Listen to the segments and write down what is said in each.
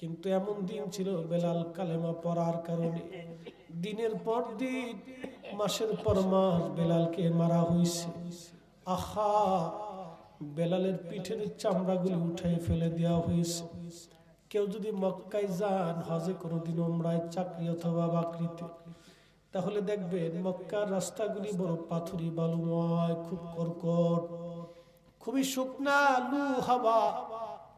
কিন্তু এমন দিন ছিল বেলাল কালেমা পড়ার কারণে। দিনের পর দিন, মাসের পর মাস বেলালকে মারা হয়েছে আহা! বেলালের পিঠের চামড়াগুলি উঠাই ফেলে দেওয়া হয়েছে। কেউ যদি মক্কায় যান, হজে কোনোদিন ওমরায় চাকরি অথবা বাকরিতে, তাহলে দেখবেন মক্কার রাস্তাগুলি বড় পাথুরি, বালুময়, খুব কর্কট, খুবই শুকনা, লু হাওয়া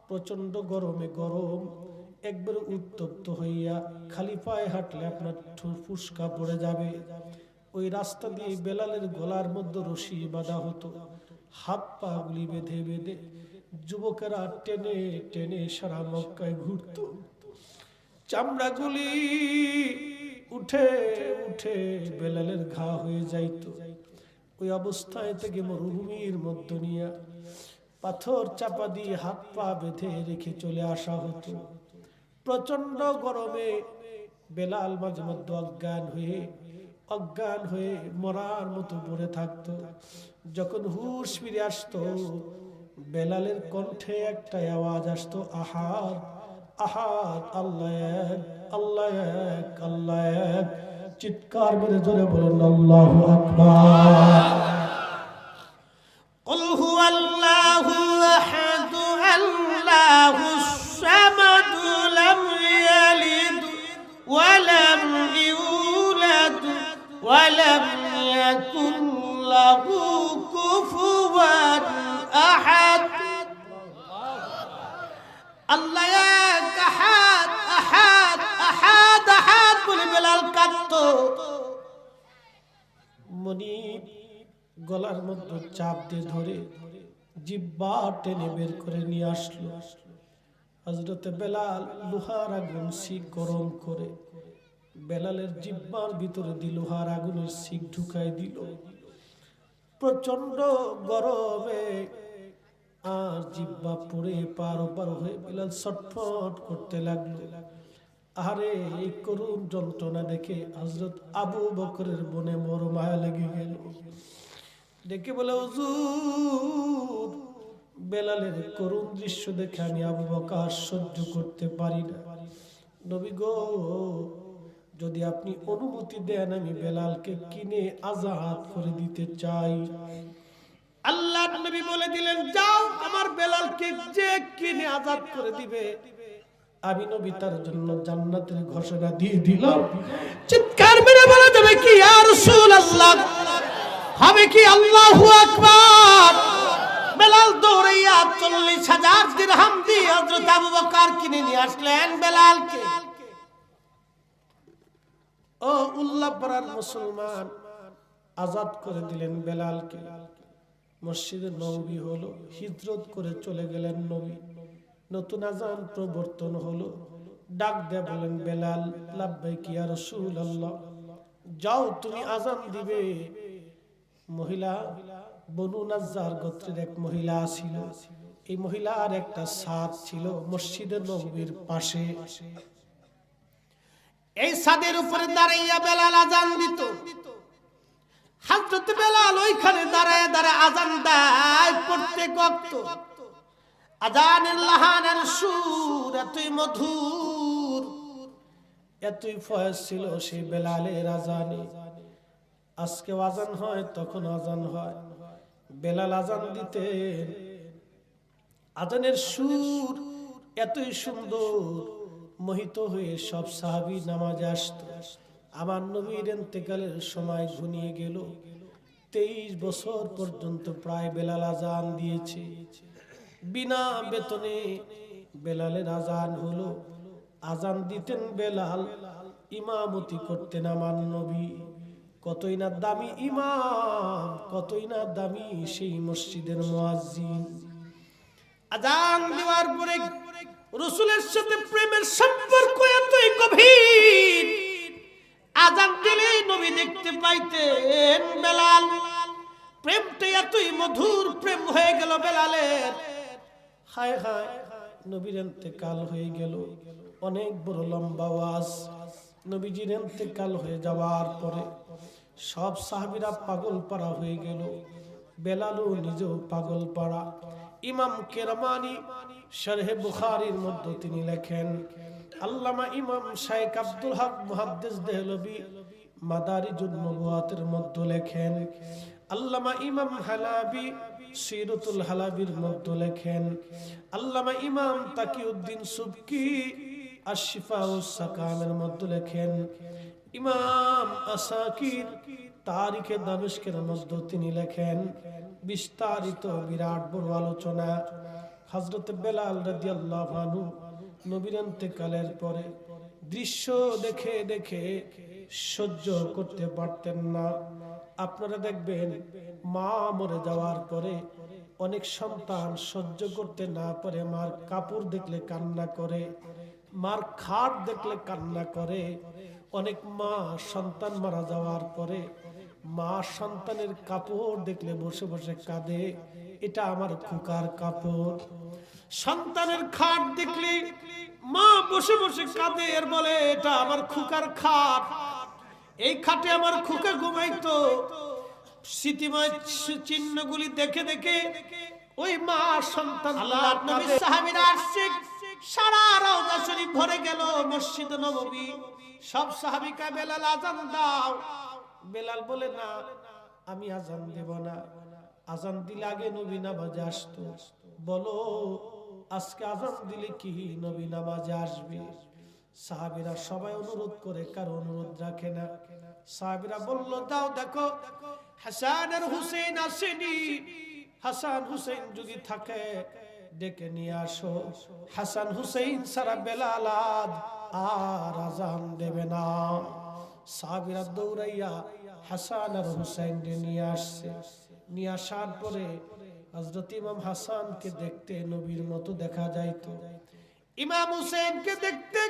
প্রচণ্ড গরমে গরম। একবার উত্তপ্ত হইয়া খালি পায়ে হাঁটলে আপনার ফুসকা পড়ে যাবে। ওই রাস্তা দিয়ে বেলালের গলার মধ্যে রশি বাঁধা হতো। হাত পা গুলি বেঁধে বেঁধে যুবকেরা টেনে টেনে সারা মক্কায় ঘুরত। চামড়াগুলি উঠে উঠে বেলালের ঘা হয়ে যাইতো। ওই অবস্থায় থেকে মরুভূমির মধ্য নিয়ে পাথর চাপা দিয়ে হাত পা বেঁধে রেখে চলে আসা হতো। প্রচণ্ড গরমে বেলাল মাঝে মধ্যে অজ্ঞান হয়ে অজ্ঞান হয়ে মরার মতো পড়ে থাকতো যখন হুশ ফিরে আসতো বেলালের কণ্ঠে একটা আওয়াজ আসতো আহার আহার আল্লাহ এক, আল্লাহ এক, আল্লাহ এক। চিৎকার মেরে জোরে বলেন আল্লাহ আকবার ولم يكن له كفوا أحد الله এক আহাদ আহাদ আহাদ আহাদ বলে বেলাল কাঁদতো মনিব গলার মধ্যে চাপ দিয়ে ধরে জিব্বা টেনে বের করে নিয়ে আসলো হজরতে বেলাল লোহার আগুন শিখ গরম করে বেলালের জিব্বার ভিতরে দিল লোহার আগুনের শিখ ঢুকাই দিল। প্রচণ্ড গরমে আর জিব্বা পুড়ে পার পার হয়ে বেলাল ছটফট করতে লাগল। আরে এই করুণ যন্ত্রণা দেখে হজরত আবু বকরের বনে বড় মায়া লেগে গেল। ডেকে বলে, হুজুর, বেলালের করুণ দৃশ্য দেখে আমি আবু বকার সহ্য করতে পারি না। নবী গো যদি আপনি অনুমতি দেন, আমি বেলালকে কিনে আজাদ করে দিতে চাই। আল্লাহ নবী বলে দিলেন, যাও, আমার বেলালকে যে কিনে আজাদ করে দিবে। আমি নবী তার জন্য জান্নাতের ঘোষণা দিয়ে দিলাম। চিৎকার মেরে বলা যাবে কি, ইয়া রাসূলুল্লাহ, হবে কি আল্লাহু আকবার? বেলাল দৌড়াইয়া চল্লিশ হাজার দিরহাম দিয়ে হযরত আবু বকর কিনে নিয়ে আসলেন বেলালকে। ও উল্লাহ পাড়ার মুসলমান, আজাদ করে দিলেন বেলালকে। মসজিদে নবী হলো, হিজরত করে চলে গেলেন নবী। নতুন আজান প্রবর্তন হলো। ডাক দেয়া বলেন, বেলাল লাভবাই কি আর আল্লাহ যাও তুমি আজান দিবে। মহিলা, বনু নাজ্জার গোত্রের এক মহিলা ছিল। এই মহিলার একটা সাদ ছিল মসজিদে নবীর পাশে। এই ছাদের উপরে দাঁড়াইয়া বেলাল আজান দিত। হযরত বেলাল ওইখানে দাঁড়ায় দাঁড়ায় আজান দেয় প্রত্যেক ওয়াক্ত আজানের লাহানের সুর এতই মধুর, এতই ফয়েজ ছিল সেই বেলালের আজানে আজকে আজান হয়, তখন আজান হয়। বেলাল আজান দিতেন। আজানের সুর এতই সুন্দর মোহিত হয়ে সব সাহাবি নামাজে আসতো। আমার নবীর এতেকালের সময় ঘনিয়ে গেল। তেইশ বছর পর্যন্ত প্রায় বেলাল আজান দিয়েছে। বিনা বেতনে বেলালের আজান হলো। আজান দিতেন বেলাল, ইমামতি করতেন আমার নবী। কতই না দামি ইমাম, কতই না দামি সেই মসজিদের মুয়াজ্জিন। আজান দেওয়ার পরে রসুলের সাথে প্রেমের সম্পর্ক এতই গভীর। আজান দিলেই নবী দেখতে পাইতেন বেলাল। প্রেমটা এতই মধুর প্রেম হয়ে গেল বেলালের। হায় হায়, নবীর কাল হয়ে গেল। অনেক বড় লম্বা ওয়াজ। নবীজির কাল হয়ে যাওয়ার পরে সব সাহাবিরা পাগল পাড়া হয়ে গেল। বেলালও নিজেও পাগল পাড়া ইমাম কেরামানি শরহে বুখারির মধ্যে তিনি লেখেন, আল্লামা ইমাম শাইখ আব্দুল হক মুহাদ্দিস দেহলবি মাদারিজুন নবুয়াতের মধ্যে লেখেন, আল্লামা ইমাম হালাবি সিরতুল হালাবির মধ্যে লেখেন, আল্লামা ইমাম তাকিউদ্দিন সুবকি আশিফা ও সাকামের মধ্যে লেখেন, ইমাম আসাকির তারিখে দামেস্কের মধ্যে তিনি লেখেন, বিস্তারিত বিরাট বড় আলোচনা। হজরত বেলাল রাদিয়াল্লাহু নবীর পরে দৃশ্য দেখে দেখে সহ্য করতে পারতেন না। আপনারা দেখবেন মা মরে যাওয়ার পরে অনেক সন্তান সহ্য করতে না পারে, মার কাপড় দেখলে কান্না করে, মার খাট দেখলে কান্না করে। অনেক মা সন্তান মারা যাওয়ার পরে মা সন্তানের কাপড় দেখলে বসে বসে কাঁদে। এটা আমার খুকার কাপড়। সন্তানের খাট দেখলে মা বসে বসে কাঁদে এর বলে এটা আমার খুকার খাট। এই খাটে আমার খুকা ঘুমাইতো। স্মৃতিময় চিহ্নগুলি দেখে দেখে ওই মা সন্তান আল্লাহ নবী সাহাবীরা আসছে। সারা রওজা শরীফ ভরে গেল মসজিদ নববী। সব সাহাবিকা বেলাল আজান দাও। বেলাল বলে, না, আমি আজান দেব না। আজান দিলে আগে নবী নামাজে আসতো। বলো, আজকে আজান দিলে কি নবী নামাজে আসবে? সাহাবিরা সবাই অনুরোধ করে, কার অনুরোধ রাখে না। সাহাবিরা বলল, দাও, দেখো হাসান আর হুসেন আসেনি। হাসান হুসেন যদি থাকে, ডেকে নিয়ে আসো। হাসান হুসেন সারা বেলাল আর আজান দেবে না। সাহাবিরা দৌড়াইয়া হাসান আর হুসেন নিয়ে আসছে। নিয়ে আসার পরে হজরত ইমাম হাসানকে দেখতে নবীর মতো দেখা যাইতো। ইমাম হুসেনকে দেখতে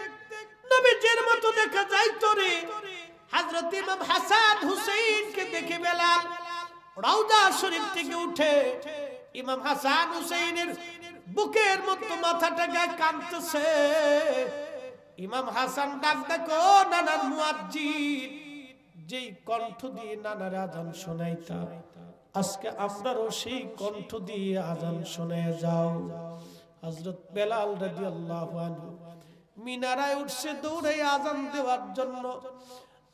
নবীজির মতো দেখা যাইতো রে। হযরত ইমাম হাসান হুসেইনকে দেখে বেলাল রওজা শরীফ থেকে উঠে ইমাম হাসান হুসেইনের বুকের মতো মাথাটা গায়ে কাঁদতেছে। ইমাম হাসান ডাক দেখো, নানার মুয়াজ্জিন। যেই কণ্ঠ দিয়ে নানার আজান শোনাইতা আজকে আপনারও সেই কণ্ঠ দিয়ে আজান শোনায় যাও। হজরত বেলাল রাজি আল্লাহ মিনারায় উঠছে দৌড়ে আজান দেওয়ার জন্য।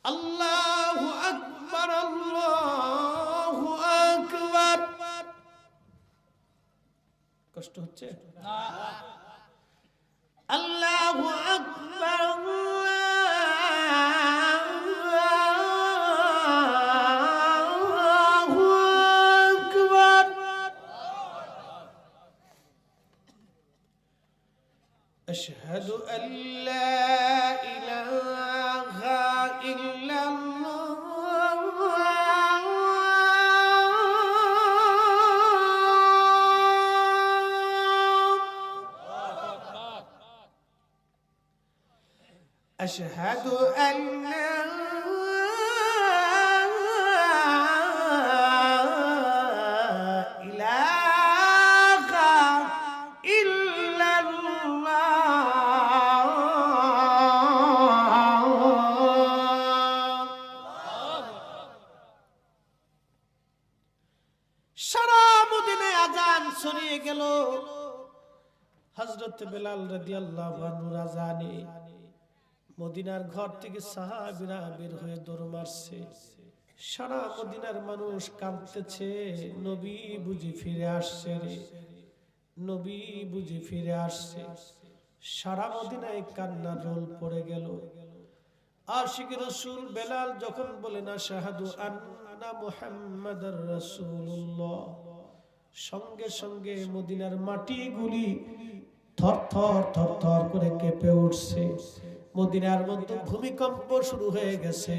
আল্লাহু আকবার আল্লাহু আকবার। কষ্ট হচ্ছে? আল্লাহু আকবার আল্লাহু أشهد أن لا إله إلا الله সারা মদিনে আজান ছড়িয়ে গেল হজরত বেলাল রাদিয়াল্লাহু আনহুর আজানে মদিনার ঘর থেকে সাহাবীরা বের হয়ে দৌড় মারছে। সারা মদিনার মানুষ কাঁদতেছে, নবী বুঝি ফিরে আসছে রে। নবী বুঝি ফিরে আসছে। সারা মদিনায় কান্নার রোল পড়ে গেল। আশিক রসুল বেলাল যখন বলে না শাহাদু আন্না মুহাম্মাদার রাসূলুল্লাহ, সঙ্গে সঙ্গে মদিনার মাটিগুলি থর থর থর থর করে কেঁপে উঠছে। মদিনার মধ্যে ভূমিকম্প শুরু হয়ে গেছে।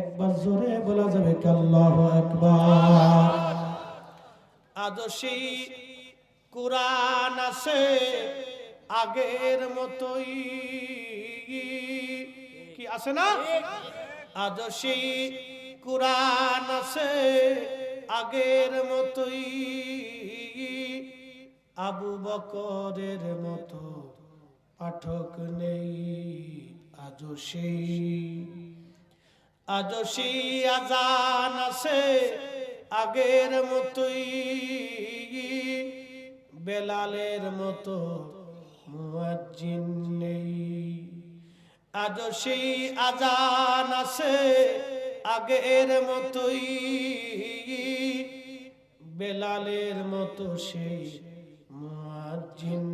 একবার জোরে বলা যাবে আল্লাহু আকবার। সেই কোরআন আছে আগের মতোই। কি আছে না? আজ সেই কোরআন আছে আগের মতোই। আবু বকরের মতো। পাঠক নেই আজ সেই আজ সেই আজান আছে আগের মতোই। বেলালের মতো মুয়াজ্জিন নেই আজ সেই আজান আছে আগের মতোই। বেলালের মতো সেই মুয়াজ্জিন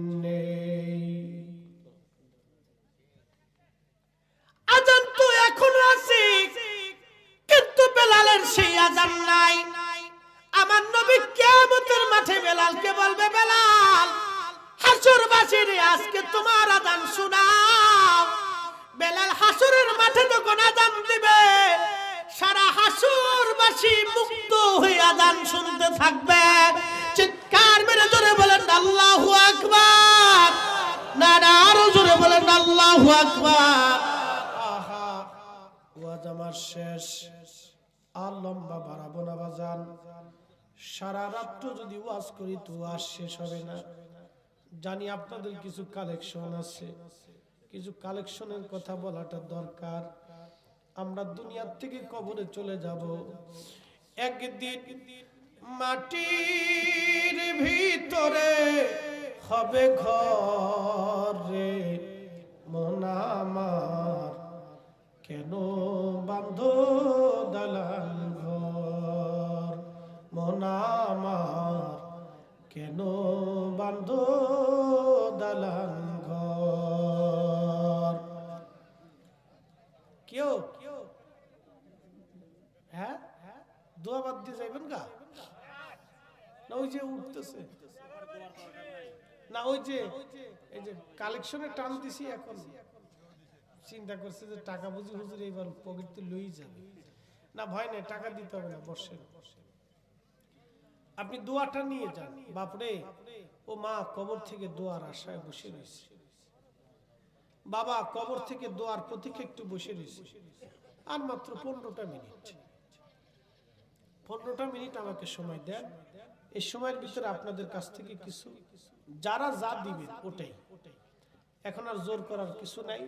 আজান নাই। আমার নবী কিয়ামতের মাঠে বেলালকে বলবে, বেলাল, হাসুরবাসীর আজকে তোমার আদান শোনাও। বেলাল হাসুরের মাঠে যখন আদান দিবে, সারা হাসুরবাসী মুক্ত হয়ে আদান শুনতে থাকবে। চিৎকার মেরে জোরে বলেন, আল্লাহু আকবার। না না আরও জোরে বলেন, আল্লাহু আকবার। আহা। ওয়াজ আমার শেষ। আর লম্বা বাড়াবো না বাজান। সারা রাত্র যদি ওয়াজ করি তো ওয়াজ শেষ হবে না। জানি আপনাদের কিছু কালেকশন আছে। কিছু কালেকশনের কথা বলাটা দরকার। আমরা দুনিয়ার থেকে কবরে চলে যাব। একদিন মাটির ভিতরে হবে ঘরে মন আমার কেন বান্ধ আমার কেন বান্ধ দালান ঘর? কেউ? হ্যাঁ? দোয়া বাদ দিয়ে যাইবেন গা? না, ওই যে উঠতেছে। না, ওই যে, এই যে কালেকশনে টান দিছি এখন। চিন্তা করছে যে টাকা বুঝি হুজুর এইবার পকেট তো লই যাবে। না, ভয় নেই, টাকা দিতে হবে না, বসেন। আপনি দোয়াটা নিয়ে যান। বাপরে, ও মা কবর থেকে দোয়ার আশায় বসে রয়েছে। বাবা কবর থেকে দোয়ার প্রতীকে একটু বসে রয়েছে। আর মাত্র পনেরোটা মিনিট। পনেরোটা মিনিট আমাকে সময় দেন। এই সময়ের ভিতরে আপনাদের কাছ থেকে কিছু, যারা যা দিবেন ওটাই। এখন আর জোর করার কিছু নাই।